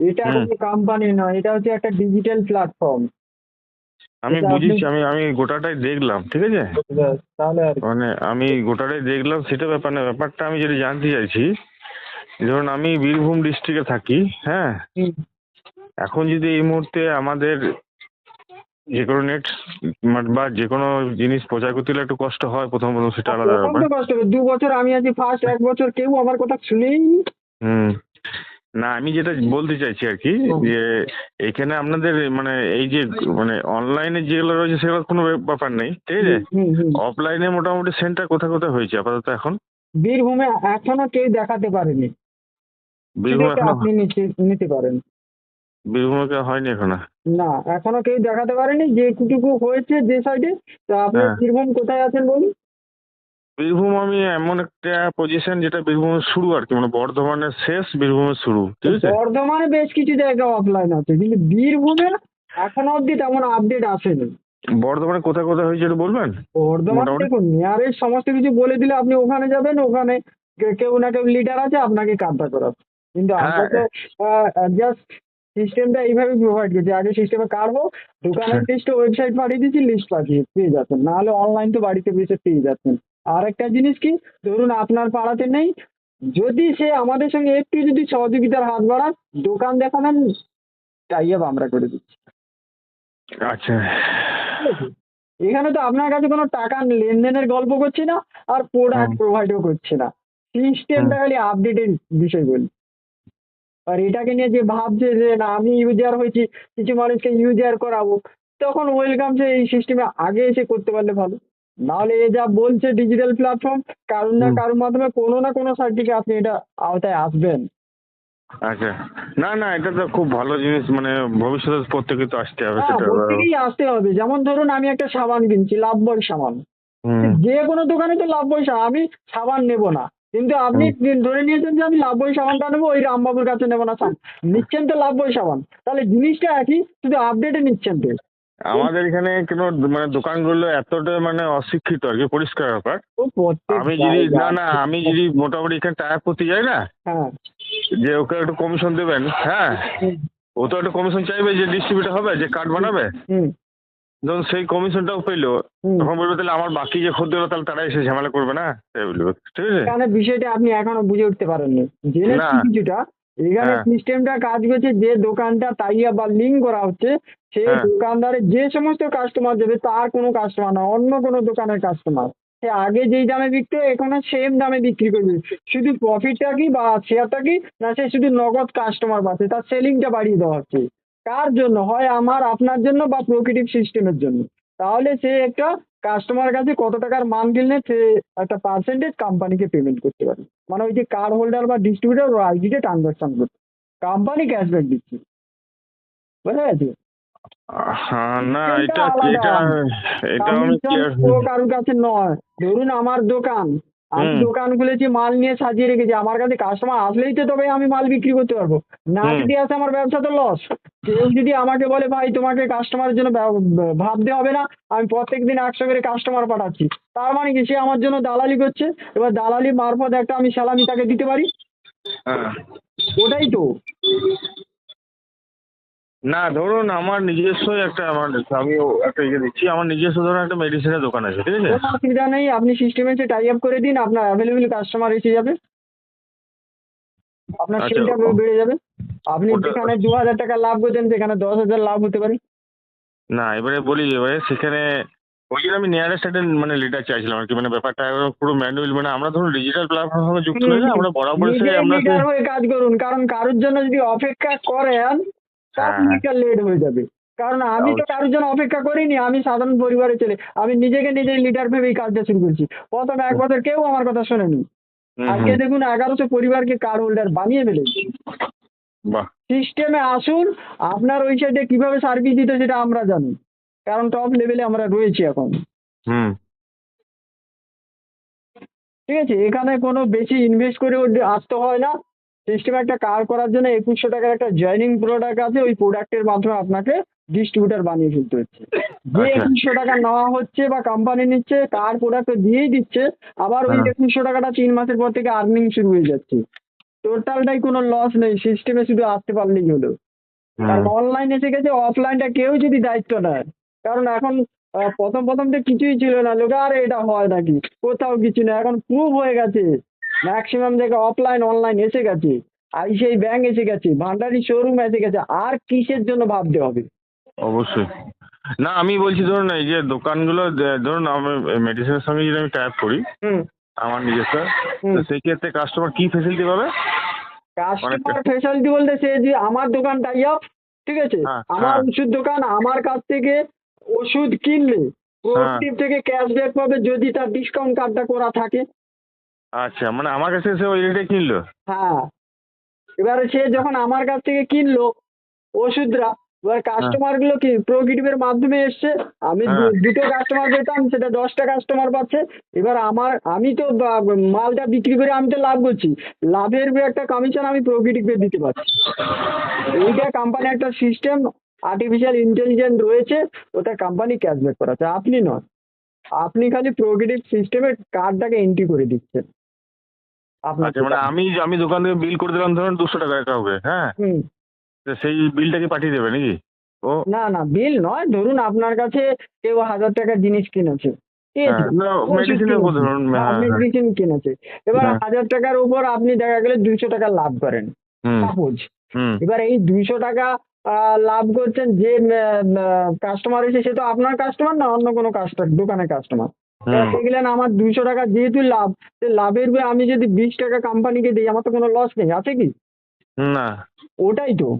এটা। কোনো কোম্পানি নয় এটা হচ্ছে একটা ডিজিটাল প্ল্যাটফর্ম আমি বুঝেছি আমি আমি গোটাটাই দেখলাম ঠিক আছে? তাহলে মানে আমি গোটাটাই দেখলাম সেটা ব্যাপার না ব্যাপারটা আমি যেটা জানতে চাইছি ধরুন আমি বীরভূম ডিস্ট্রিক্টে থাকি হ্যাঁ? এখন যদি এই মুহূর্তে আমাদের যে কোনো নেট বা যে কোনো জিনিস প্রচার করতে গেলে একটু কষ্ট হয় প্রথম প্রথম সেটা আলাদা ব্যাপার। কষ্ট দু বছর আমি আছি ফার্স্ট এক বছর কেউ আমার কথা শুনেইনি। হুম। না আমি যেটা বলতে চাইছি আর কি যে এখানে আপনাদের মানে এই যে মানে অনলাইনে যেগুলো রয়েছে সেগুলো কোনো ব্যাপার নেই ঠিক আছে। অফলাইনে মোটামুটি সেন্টার কোথায় কোথায় হয়েছে আপাতত এখন? বীরভূমে এখনও কেউ দেখাতে পারেনি। বীরভূম আপনি নিতে নিতে পারেন। বীরভূমে কেউ হয়নি এখনও? না এখনও কেউ দেখাতে পারেনি যেটুকু হয়েছে যে সাইডে তা আপনি। বীরভূম কোথায় আছেন বলুন? বীরভূম আমি এমন একটা পজিশন যেটা বীরভূমের শুরু আর কি মানে বর্ধমানের শেষ বীরভূমের শুরু ঠিক আছে? বর্ধমানে বেশ কিছু জায়গা অফলাইন আছে কিন্তু বীরভূমে এখনও অব্দি তেমন আপডেট আসেনি। বর্ধমানে কোথায় কোথায় হয়েছে একটু বলবেন? বর্ধমান দেখুন নিয়ারের সমস্ত কিছু বলে দিলে আপনি ওখানে যাবেন ওখানে কেউ না কেউ লিডার আছে আপনাকে কাজটা করাবে। কিন্তু হ্যাঁ। আমরা তো জাস্ট সিস্টেমটা এইভাবে প্রোভাইড করছি। আগে সিস্টেমে কাটবো দোকানের হ্যাঁ। লিস্টে ওয়েবসাইট পাঠিয়ে দিচ্ছি লিস্ট পাঠিয়ে পেয়ে যাচ্ছেন। নাহলে অনলাইন তো বাড়িতে বসে পেয়ে যাচ্ছেন। আর একটা জিনিস কি? ধরুন আপনার পাড়াতে নেই যদি সে আমাদের সঙ্গে একটু যদি সহযোগিতার হাত বাড়ান দোকান দেখাবেন টাইপ আমরা করে দিচ্ছি। আচ্ছা। এখানে তো আপনার কাছে কোনো টাকা লেনদেনের গল্প করছি না আর প্রোডাক্ট প্রোভাইডও করছি না। সিস্টেমটা খালি আপডেটের বিষয় বলি। আর এটাকে নিয়ে যে ভাবছে যে না আমি ইউজার হয়েছি কিছু মানুষকে ইউজার করাবো তখন ওয়েলকাম সে এই সিস্টেমে আগে এসে করতে পারলে ভালো। নাহলে এ যা বলছে ডিজিটাল প্ল্যাটফর্ম কারোর না। কারোর মাধ্যমে কোনো না কোনো থেকে আপনি এটা আওতায় আসবেন। আচ্ছা। না না এটা তো খুব ভালো জিনিস মানে ভবিষ্যতে প্রত্যেকে তো আসতে হবে হ্যাঁ সেটা। প্রত্যেকেই আসতে হবে। যেমন ধরুন আমি একটা সাবান কিনছি লাভবয় সাবান। যে কোনো দোকানে তো লাভবই সাবান আমি সাবান নেব না। কিন্তু আপনি ধরে নিয়েছেন যে আমি লাভবই সাবানটা নেব ওই রামবাবুর কাছে নেব না নিচ্ছেন তো লাভবই সাবান। তাহলে জিনিসটা একই শুধু আপডেটে নিচ্ছেন তো। আমাদের এখানে কোনো মানে দোকানগুলো এতটা মানে অশিক্ষিত আর কি পরিষ্কার ব্যাপার। আমি যদি না না আমি যদি মোটামুটি এখানে টায়ার করতে যাই না হ্যাঁ। যে ওকে একটু কমিশন দেবেন হ্যাঁ ও তো একটা কমিশন চাইবে যে ডিস্ট্রিবিউটার হবে যে কার্ড বানাবে। হুম, যখন সেই কমিশনটাও পেল। তখন বলবে তাহলে আমার বাকি যে খদ্দের হলো, তাহলে তারা এসে ঝামেলা করবে না? তাই বলবে ঠিক আছে? বিষয়টা আপনি এখনও বুঝে উঠতে পারেননি। না। কিছুটা? এখানে হ্যাঁ। সিস্টেমটা কাজ করছে যে দোকানটা তাইয়া বা লিঙ্ক করা হচ্ছে সেই হ্যাঁ। দোকানদারের যে সমস্ত কাস্টমার যাবে তার কোনো কাস্টমার না অন্য কোনো দোকানের কাস্টমার সে আগে যেই দামে বিক্রি এখানে সেম দামে বিক্রি করবে। শুধু প্রফিটটা কি বা শেয়ারটা কি না সে শুধু নগদ কাস্টমার পাচ্ছে তার সেলিংটা বাড়িয়ে দেওয়া হচ্ছে। কার জন্য? হয় আমার আপনার জন্য বা প্রকৃতিক সিস্টেমের জন্য। তাহলে সে একটা কাস্টমার কাছে কত টাকার মাল কিনলে সে একটা পার্সেন্টেজ কোম্পানিকে পেমেন্ট করতে পারে। মানে ওই যে কার্ড হোল্ডার বা ডিস্ট্রিবিউটার ওর আইডিতে ট্রানজাকশন করতে কোম্পানি ক্যাশব্যাক দিচ্ছে। বুঝতে গেছে? হ্যাঁ না এটা এটা এটা কারোর কাছে নয়। ধরুন আমার দোকান। আমি দোকান খুলেছি মাল নিয়ে সাজিয়ে রেখেছি আমার কাছে কাস্টমার আসলেই তো তবে আমি মাল বিক্রি করতে পারব। না যদি আসে আমার ব্যবসা তো লস কেউ যদি আমাকে বলে ভাই তোমাকে কাস্টমারের জন্য ভাবতে হবে না আমি প্রত্যেক দিন একশো করে কাস্টমার পাঠাচ্ছি। তার মানে কি? সে আমার জন্য দালালি করছে। এবার দালালি মারফত একটা আমি সালামি তাকে দিতে পারি। হ্যাঁ। ওটাই তো। না ধরুন আমার নিজস্ব একটা আমার আমি একটা ইয়ে দিচ্ছি আমার নিজস্ব ধরুন একটা মেডিসিনের দোকান আছে ঠিক আছে? কোনো অসুবিধা নেই আপনি সিস্টেমে এসে টাই আপ করে দিন আপনার অ্যাভেলেবেল কাস্টমার এসে যাবে। আপনার আচ্ছা, সেলটা ও- বেড়ে যাবে। আপনি ওটা- যেখানে দু হাজার টাকা লাভ করছেন সেখানে দশ হাজার লাভ হতে পারে। না এবারে বলি এবারে সেখানে ওই জন্য আমি নিয়ারেস্ট একটা মানে লিডার চাইছিলাম আর কি মানে ব্যাপারটা একদম পুরো ম্যানুয়াল মানে আমরা ধরুন ডিজিটাল প্ল্যাটফর্মে যুক্ত হয়ে গেলে আমরা বরাবর সে নিজে আমরা হয়ে কাজ করুন কারণ কারোর জন্য যদি অপেক্ষা করেন হ্যাঁ। তখন একটা লেট হয়ে যাবে। কারণ আমি তো কারোর জন্য অপেক্ষা করিনি আমি সাধারণ পরিবারে ছেলে। আমি নিজেকে নিজেই লিডার ভেবেই কাজটা শুরু করছি। প্রথম এক বছর কেউ আমার কথা শোনেনি। আজকে দেখুন এগারোশো পরিবারকে কার্ড হোল্ডার বানিয়ে ফেলেছি। সিস্টেমে আসুন আপনার ওই সাইডে কীভাবে সার্ভিস দিতে সেটা আমরা জানি। কারণ টপ লেভেলে আমরা রয়েছি এখন। হুম। ঠিক আছে? এখানে কোনো বেশি ইনভেস্ট করে আসতে হয় না। সিস্টেমে একটা কার করার জন্য একুশশো টাকার একটা জয়নিং প্রোডাক্ট আছে ওই প্রোডাক্টের মাধ্যমে আপনাকে ডিস্ট্রিবিউটার বানিয়ে ফেলতে হচ্ছে। যে আচ্ছা। একুশশো টাকা নেওয়া হচ্ছে বা কোম্পানি নিচ্ছে কার প্রোডাক্ট দিয়েই দিচ্ছে আবার ওই হ্যাঁ। একুশশো টাকাটা তিন মাসের পর থেকে আর্নিং শুরু হয়ে যাচ্ছে। টোটালটাই কোনো লস নেই সিস্টেমে শুধু আসতে পারলেই হলো। কারণ অনলাইন এসে গেছে অফলাইনটা কেউ যদি দায়িত্ব নেয় কারণ এখন প্রথম প্রথম তো কিছুই ছিল না লোকে আরে এটা হয় নাকি? কোথাও কিছু না এখন প্রুভ হয়ে গেছে। ম্যাক্সিমাম জায়গায় অফলাইন অনলাইন এসে গেছে। আইসিআই ব্যাংক এসে গেছে ভান্ডারি শোরুম এসে গেছে। আর কিসের জন্য ভাবতে হবে? অবশ্যই। না আমি বলছি ধরুন এই যে দোকানগুলো ধরুন আমি মেডিসিনের সঙ্গে যদি আমি ট্যাপ করি হুম। আমার নিজস্ব সেই ক্ষেত্রে কাস্টমার কি ফেসিলিটি পাবে? কাস্টমার ফেসিলিটি বলতে সে যে আমার দোকান টাই আপ ঠিক আছে? হ্যাঁ, আমার হ্যাঁ। ওষুধ দোকান আমার কাছ থেকে ওষুধ কিনলে প্রোডাক্টিভ থেকে ক্যাশব্যাক পাবে যদি তার ডিসকাউন্ট কার্ডটা করা থাকে। আচ্ছা মানে আমার কাছে সে ওই রেটে কিনলো? হ্যাঁ। এবারে সে যখন আমার কাছ থেকে কিনলো ওষুধরা এবার কাস্টমারগুলো কি প্রোগিটিভের মাধ্যমে এসছে আমি হ্যাঁ। দুটো কাস্টমার পেতাম সেটা দশটা কাস্টমার পাচ্ছে। এবার আমার আমি তো মালটা বিক্রি করে আমি তো লাভ করছি। লাভের একটা কমিশন আমি প্রোগিটিভকে দিতে পারছি। এইটা কোম্পানি একটা সিস্টেম আর্টিফিশিয়াল ইন্টেলিজেন্স রয়েছে ওটা কোম্পানি ক্যাশব্যাক করাচ্ছে। আপনি নয়। আপনি খালি প্রোগিটিভ সিস্টেমে কার্ডটাকে এন্ট্রি করে দিচ্ছেন। আচ্ছা মানে আমি আমি দোকান থেকে বিল করে দিলাম ধরুন দুশো টাকা কাউকে হ্যাঁ? সেই বিলটাকে পাঠিয়ে দেবে নাকি? ও না না বিল নয় ধরুন আপনার কাছে কেউ হাজার টাকার জিনিস কিনেছে। ধরুন হ্যাঁ, হ্যাঁ। মেডিসিন কিনেছে। এবার হ্যাঁ। হাজার টাকার উপর আপনি দেখা গেলে দুইশো টাকা লাভ করেন। সাপোজ এবার এই দুইশো টাকা আহ, লাভ করছেন যে কাস্টমার এসে সে তো আপনার কাস্টমার না অন্য কোনো কাস্টমার দোকানের কাস্টমার দেখলেন আমার দুইশো টাকা যেহেতু লাভ লাভের আমি যদি বিশ টাকা কোম্পানিকে দিই আমার তো কোনো লস নেই আছে কি? না। ওটাই তো।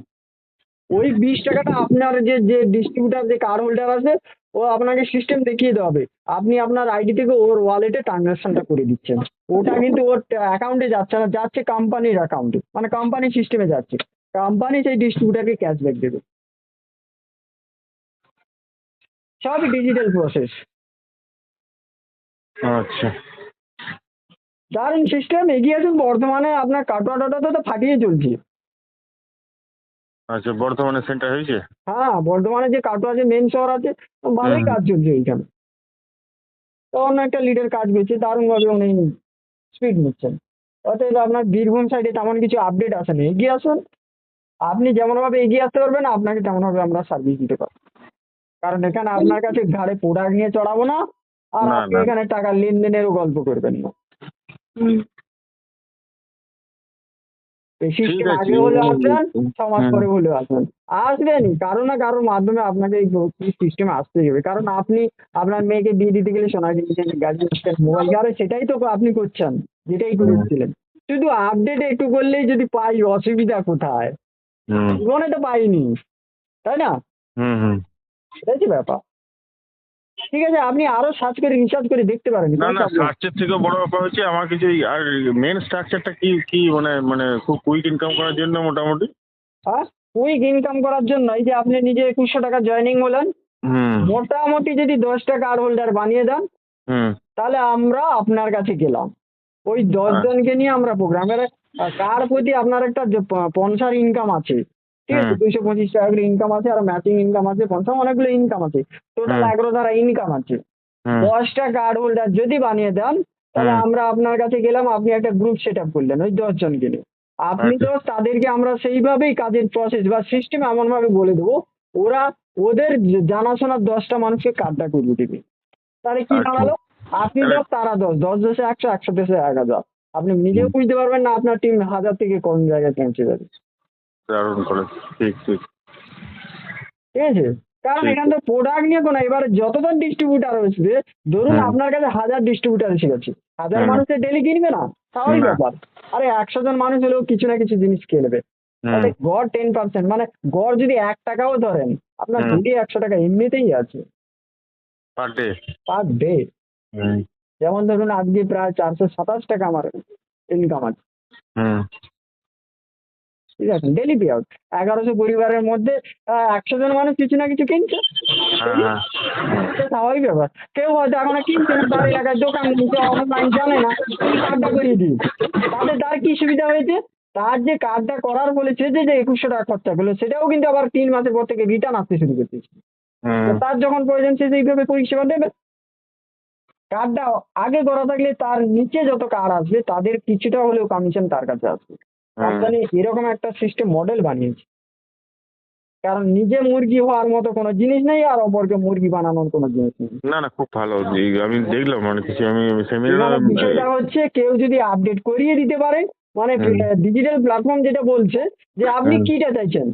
ওই বিশ টাকাটা আপনার যে যে ডিস্ট্রিবিউটার যে কার্ড হোল্ডার আছে ও আপনাকে সিস্টেম দেখিয়ে দেওয়া হবে। আপনি আপনার আইডি থেকে ওর ওয়ালেটে ট্রানজাকশনটা করে দিচ্ছেন। ওটা কিন্তু ওর অ্যাকাউন্টে যাচ্ছে না যাচ্ছে কোম্পানির অ্যাকাউন্টে মানে কোম্পানি সিস্টেমে যাচ্ছে। কোম্পানি সেই ডিস্ট্রিবিউটারকে ক্যাশব্যাক দেবে। সবই ডিজিটাল প্রসেস আচ্ছা। দারুণ সিস্টেম এগিয়ে আসুন বর্তমানে আপনার কাটোয়া টাটোয়াতে তো ফাটিয়ে চলছে। আচ্ছা বর্তমানে সেন্টার হয়েছে? হ্যাঁ বর্ধমানে যে কাটোয়া যে মেন শহর আছে ভালোই কাজ চলছে ওইখানে তো অন্য একটা লিডার কাজ করছে দারুণভাবে উনি স্পিড নিচ্ছেন। অতএব আপনার বীরভূম সাইডে তেমন কিছু আপডেট আসেনি এগিয়ে আসুন আপনি যেমনভাবে এগিয়ে আসতে পারবেন আপনাকে তেমনভাবে আমরা সার্ভিস দিতে পারব। কারণ এখানে আপনার কাছে ঘাড়ে প্রোডাক্ট নিয়ে চড়াবো না আর আপনি। এখানে টাকা লেনদেনেরও গল্প করবেন না। সিস্টেম আছে আগে হলে আসবেন ছ পরে হলেও আসবেন। আসবেনই কারও না কারোর মাধ্যমে আপনাকে এই সিস্টেমে আসতেই হবে। কারণ আপনি আপনার মেয়েকে বিয়ে দিতে গেলে সোনা দিচ্ছেন গাড়ি দিচ্ছেন মোবাইল আরে সেটাই তো আপনি করছেন যেটাই করেছিলেন। শুধু আপডেট একটু করলেই যদি পাই অসুবিধা কোথায়? জীবনে তো পাইনি তাই না? হুম হুম। এটাই তো ব্যাপার। ঠিক আছে আপনি আরও সার্চ করে রিসার্চ করে দেখতে পারেন। না না সার্চের থেকেও বড় ব্যাপার হচ্ছে আমার কিছু আর মেন স্ট্রাকচারটা কি কি মানে মানে খুব কুইক ইনকাম করার জন্য মোটামুটি? হ্যাঁ কুইক ইনকাম করার জন্য এই যে আপনি নিজে একুশশো টাকা জয়েনিং হলেন হুম। মোটামুটি যদি দশটা কার্ড হোল্ডার বানিয়ে দেন হুম। তাহলে আমরা আপনার কাছে গেলাম। ওই দশ হ্যাঁ। জনকে নিয়ে আমরা প্রোগ্রাম প্রোগ্রামের কার প্রতি আপনার একটা পনসার ইনকাম আছে? ঠিক আছে দুইশো পঁচিশ টাকা করে ইনকাম আছে আর ম্যাচিং ইনকাম আছে পঞ্চাশ অনেকগুলো ইনকাম আছে। টোটাল এগারো ধারা ইনকাম আছে। দশটা কার্ড হোল্ডার যদি বানিয়ে দেন তাহলে আমরা আপনার কাছে গেলাম আপনি একটা গ্রুপ সেট আপ করলেন ওই দশ জনকে নিয়ে আপনি আচ্ছা। তো তাদেরকে আমরা সেইভাবেই কাজের প্রসেস বা সিস্টেম এমনভাবে বলে দেবো ওরা ওদের জানাশোনার দশটা মানুষকে কার্ডটা করিয়ে দেবে। তাহলে কি আচ্ছা। দাঁড়াল আপনি দশ তারা দশ দশ দশে একশো একশো দশে এক হাজার। আপনি নিজেও বুঝতে পারবেন না আপনার টিম হাজার থেকে কম জায়গায় পৌঁছে যাবে। দারুণ করে। ঠিক ঠিক। ঠিক আছে? কারণ। এখানে তো প্রোডাক্ট নিয়ে কোনো এবারে যতজন ডিস্ট্রিবিউটার আসবে ধরুন আপনার কাছে হাজার ডিস্ট্রিবিউটার এসে গেছে। হাজার হুম। মানুষের ডেলি কিনবে না? স্বাভাবিক না। ব্যাপার। আরে একশো জন মানুষ হলেও কিছু না কিছু জিনিস কিনবে হুম গড় টেন পার্সেন্ট মানে গড় যদি এক টাকাও ধরেন আপনার। ডেলি একশো টাকা এমনিতেই আছে। পার ডে পার ডে যেমন ধরুন আজকে প্রায় চারশো সাতাশ টাকা আমার ইনকাম আছে। ঠিক আছে? ডেলি পে আউট এগারোশো পরিবারের মধ্যে একশো জন মানুষ কিছু না কিছু কিনছে। হ্যাঁ। হ্যাঁ স্বাভাবিক ব্যাপার। কেউ হয়তো এখনও কিনছে না তার এলাকায় দোকান অনলাইন জানে না কার্ডটা করিয়ে দিই। তাহলে তার কি সুবিধা হয়েছে? তার যে কার্ডটা করার সে যে যে একুশশো টাকা খরচা করল সেটাও কিন্তু আবার তিন মাসের পর থেকে রিটার্ন আসতে শুরু করছে। হুম তো তার যখন প্রয়োজন সে সেইভাবে পরিষেবা দেবে। কার্ডটা আগে করা থাকলে তার নিচে যত কার্ড আসবে তাদের কিছুটা হলেও কমিশন তার কাছে আসবে। কোম্পানি এরকম একটা সিস্টেম মডেল বানিয়েছে। কারণ নিজে মুরগি হওয়ার মতো কোনো জিনিস নেই আর অপরকে মুরগি বানানোর কোনো জিনিস নেই। না না খুব ভালো। আমি দেখলাম মানে কিছু। আমি সেমিনার বিষয়টা হচ্ছে কেউ যদি আপডেট করিয়ে দিতে পারে মানে। ডিজিটাল প্ল্যাটফর্ম যেটা বলছে যে আপনি হুম। কিটা চাইছেন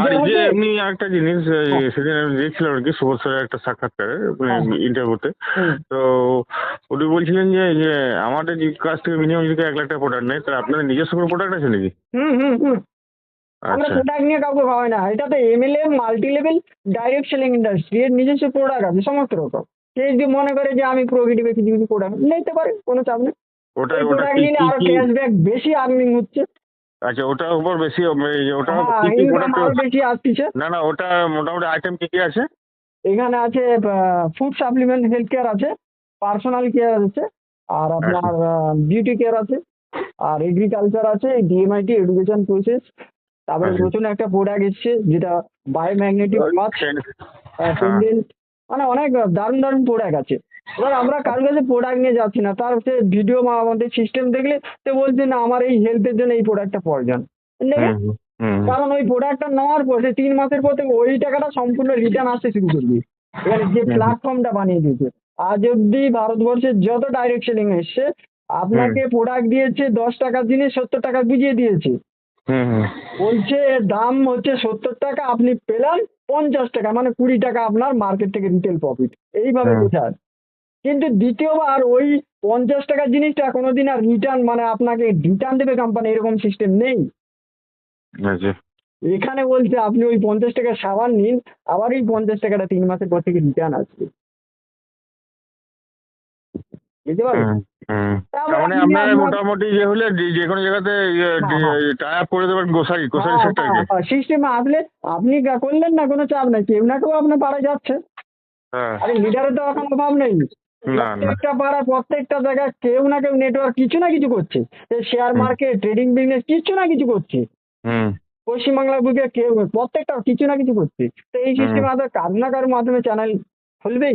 আর যে? এমনি একটা জিনিস হ্যাঁ। সেদিন আমি দেখছিলাম আর কি সুবোধ স্যারের একটা সাক্ষাৎকারে হ্যাঁ। ইন্টারভিউতে হুম। তো উনি বলছিলেন যে যে আমাদের যে কাছ থেকে মিনিমাম যদি এক লাখ টাকা প্রোডাক্ট নেয় তাহলে আপনাদের নিজস্ব কোনো প্রোডাক্ট আছে নাকি হুম হুম হুম আমরা আচ্ছা প্রোডাক্ট নিয়ে কাউকে ভাবাই না এটা তো MLA multi level direct selling industry এর নিজস্ব প্রোডাক্ট আছে সমস্ত রকম সে যদি মনে করে যে আমি প্রফিটে কিছু কিছু প্রোডাক্ট নিতে পারে কোনো চাপ নেই ওটা আরও ক্যাশব্যাক বেশি আর্নিং হচ্ছে। আচ্ছা ওটার উপর বেশি ওটা হ্যাঁ কি কি প্রোডাক্ট বেশি আসতেছে। না না ওটা মোটামুটি আইটেম কি কি আছে? এখানে আছে ফুড সাপ্লিমেন্ট হেলথ কেয়ার আছে পার্সোনাল কেয়ার আছে আর আপনার বিউটি কেয়ার আছে আর এগ্রিকালচার আছে ডিএমআইটি এডুকেশন প্রসেস তারপরে আচ্ছা। নতুন একটা প্রোডাক্ট এসছে যেটা বায়োম্যাগনেটিক ওয়াচ। পেন্ডেন্ট মানে অনেক দারুণ দারুণ প্রোডাক্ট আছে। এবার আমরা কারোর কাছে প্রোডাক্ট নিয়ে যাচ্ছি না তার সে ভিডিও বা আমাদের সিস্টেম দেখলে সে বলছে না আমার এই হেলথের জন্য এই প্রোডাক্টটা প্রয়োজন। কারণ ওই প্রোডাক্টটা নেওয়ার পর সে তিন মাসের পর থেকে ওই টাকাটা সম্পূর্ণ রিটার্ন আসতে শুরু করবে এবার যে। প্ল্যাটফর্মটা বানিয়ে দিয়েছে আজ অব্দি ভারতবর্ষের যত ডাইরেক্ট সেলিং এসছে আপনাকে প্রোডাক্ট দিয়েছে দশ টাকার জিনিস সত্তর টাকা বুঝিয়ে দিয়েছে। বলছে দাম হচ্ছে সত্তর টাকা আপনি পেলেন পঞ্চাশ টাকা মানে কুড়ি টাকা আপনার মার্কেট থেকে রিটেল প্রফিট এইভাবে। বোঝায়। কিন্তু দ্বিতীয়বার ওই পঞ্চাশ টাকার জিনিসটা কোনোদিন আর রিটার্ন মানে আপনাকে রিটার্ন দেবে কোম্পানি এরকম সিস্টেম নেই। আচ্ছা এখানে বলছে আপনি ওই পঞ্চাশ টাকার সাবান নিন আবার ওই পঞ্চাশ টাকাটা তিন মাসের পর থেকে রিটার্ন আসবে। বুঝতে পারলেন? মানে আপনি আপনার মোটামুটি যে হলে যে- যে কোনো জায়গাতে হ্যাঁ, হ্যাঁ। টাই আপ করে দেবেন গ্রোসারি গ্রোসারি সেক্টরকে সিস্টেমে আসলে আপনি করলেন না কোনো চাপ নাই। কেউ না কেউ আপনার পাড়ায় যাচ্ছে। হ্যাঁ। আরে লিডারের তো এখন অভাব নেই। প্রত্যেকটা পাড়া প্রত্যেকটা জায়গায় কেউ না কেউ নেটওয়ার্ক কিছু না কিছু করছে। শেয়ার। মার্কেট ট্রেডিং বিজনেস কিছু না কিছু করছে। হুম। পশ্চিমবাংলার বুকে কেউ প্রত্যেকটা কিছু না কিছু করছে। তো এই সিস্টেম আমাদের কারও না কারোর মাধ্যমে চ্যানেল খুলবেই?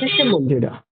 সিস্টেম বলছে এটা।